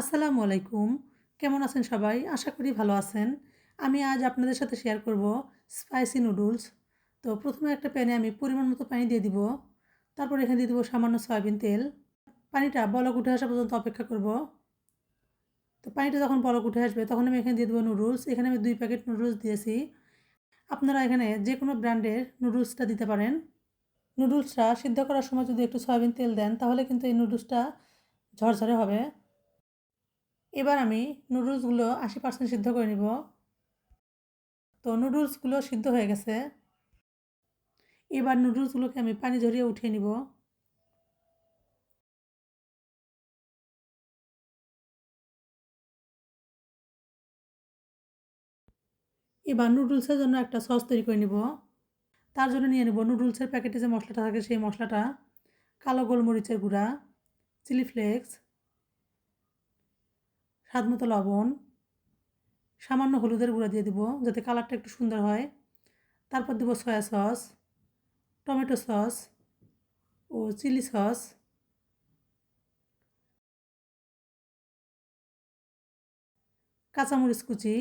আসসালামু আলাইকুম। কেমন আছেন সবাই? আশা করি ভালো আছেন। আমি আজ আপনাদের সাথে শেয়ার করব স্পাইসি নুডলস তো প্রথমে একটা প্যানে আমি পরিমাণ মতো পানি দিয়ে দিব। তারপর এখানে দিয়ে দেবো সামান্য সয়াবিন তেল। পানিটা বলক উঠে আসা পর্যন্ত অপেক্ষা করব। তো পানিটা যখন বলক উঠে আসবে, তখন আমি এখানে দিয়ে দেবো নুডলস এখানে আমি দুই প্যাকেট নুডলস দিয়েছি। আপনারা এখানে যে কোনো ব্র্যান্ডের নুডলসটা দিতে পারেন। নুডলসটা সিদ্ধ করার সময় যদি একটু সয়াবিন তেল দেন, তাহলে কিন্তু এই নুডলসটা ঝরঝরে হবে। এবার আমি নুডলসগুলো আশি পার্সেন্ট সিদ্ধ করে নিব। তো নুডলসগুলো সিদ্ধ হয়ে গেছে। এবার নুডলসগুলোকে আমি পানি ঝরিয়ে উঠিয়ে নিব। এবার নুডলসের জন্য একটা সস তৈরি করে নিব। তার জন্য নিয়ে নেব নুডলসের প্যাকেটে যে মশলাটা থাকে সেই মশলাটা, কালো গোলমরিচের গুঁড়া, চিলি ফ্লেক্স স্বাদ মতো লবণ, সামান্য হলুদের গুঁড়া দিয়ে দিব যাতে কালারটা একটু সুন্দর হয়। তারপর দেবো সয়া সস, টমেটো সস ও চিলি সস। কাঁচামরিচ কুচি।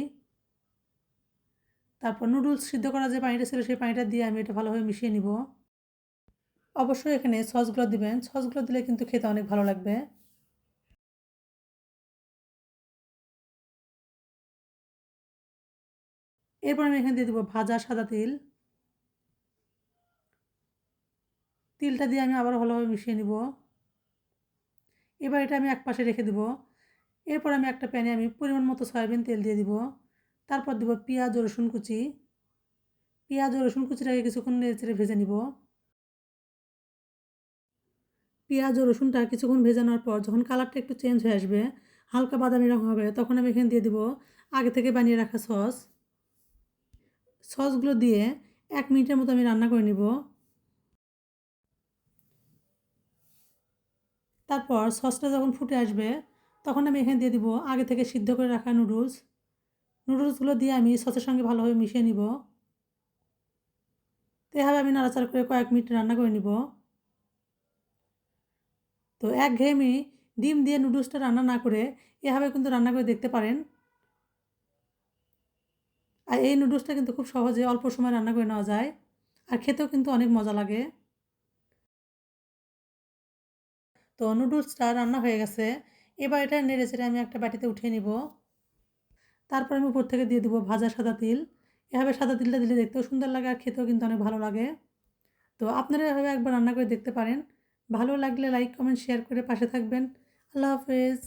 তারপর নুডলস সিদ্ধ করা যে পানিটা ছিল সেই পানিটা দিয়ে আমি এটা ভালোভাবে মিশিয়ে নিব। অবশ্যই এখানে সসগুলো দিবেন। সসগুলো দিলে কিন্তু খেতে অনেক ভালো লাগবে। এরপর আমি এখানে দিয়ে দেবো ভাজা সাদা তিল। তিলটা দিয়ে আমি আবার ভালোভাবে মিশিয়ে নিব। এবার এটা আমি এক পাশে রেখে দেব। এরপর আমি একটা প্যানে আমি পরিমাণ মতো সয়াবিন তেল দিয়ে দিব। তারপর দেবো পেঁয়াজ রসুন কুচি। পেঁয়াজ রসুন কুচিটাকে কিছুক্ষণ নেড়ে ভেজে নিব। পেঁয়াজ রসুনটা কিছুক্ষণ ভেজানোর পর যখন কালারটা একটু চেঞ্জ হয়ে আসবে, হালকা বাদামি রঙ হবে, তখন আমি এখানে দিয়ে দেবো আগে থেকে বানিয়ে রাখা সস। সসগুলো দিয়ে এক মিনিটের মতো আমি রান্না করে নিব। তারপর সসটা যখন ফুটে আসবে, তখন আমি এখানে দিয়ে দিব আগে থেকে সিদ্ধ করে রাখা নুডলস। নুডলসগুলো দিয়ে আমি সসের সঙ্গে ভালোভাবে মিশিয়ে নিব। তো এভাবে আমি নাড়াচাড়া করে কয়েক মিনিট রান্না করে নিব। তো এক ঘেয়েমি ডিম দিয়ে নুডলসটা রান্না না করে এভাবে কিন্তু রান্না করে দেখতে পারেন। আর এই নুডলসটা কিন্তু খুব সহজে অল্প সময় রান্না করে নেওয়া যায়। আর খেতেও কিন্তু অনেক মজা লাগে। তো নুডলসটা রান্না হয়ে গেছে। এবার এটা নেড়ে চেড়ে আমি একটা বাটিতে উঠিয়ে নিব। তারপর আমি উপর থেকে দিয়ে দেবো ভাজা সাদা তিল। এভাবে সাদা তিলটা দিলে দেখতেও সুন্দর লাগে আর খেতেও কিন্তু অনেক ভালো লাগে। তো আপনারা এভাবে একবার রান্না করে দেখতে পারেন। ভালো লাগলে লাইক কমেন্ট শেয়ার করে পাশে থাকবেন। আল্লাহ হাফেজ।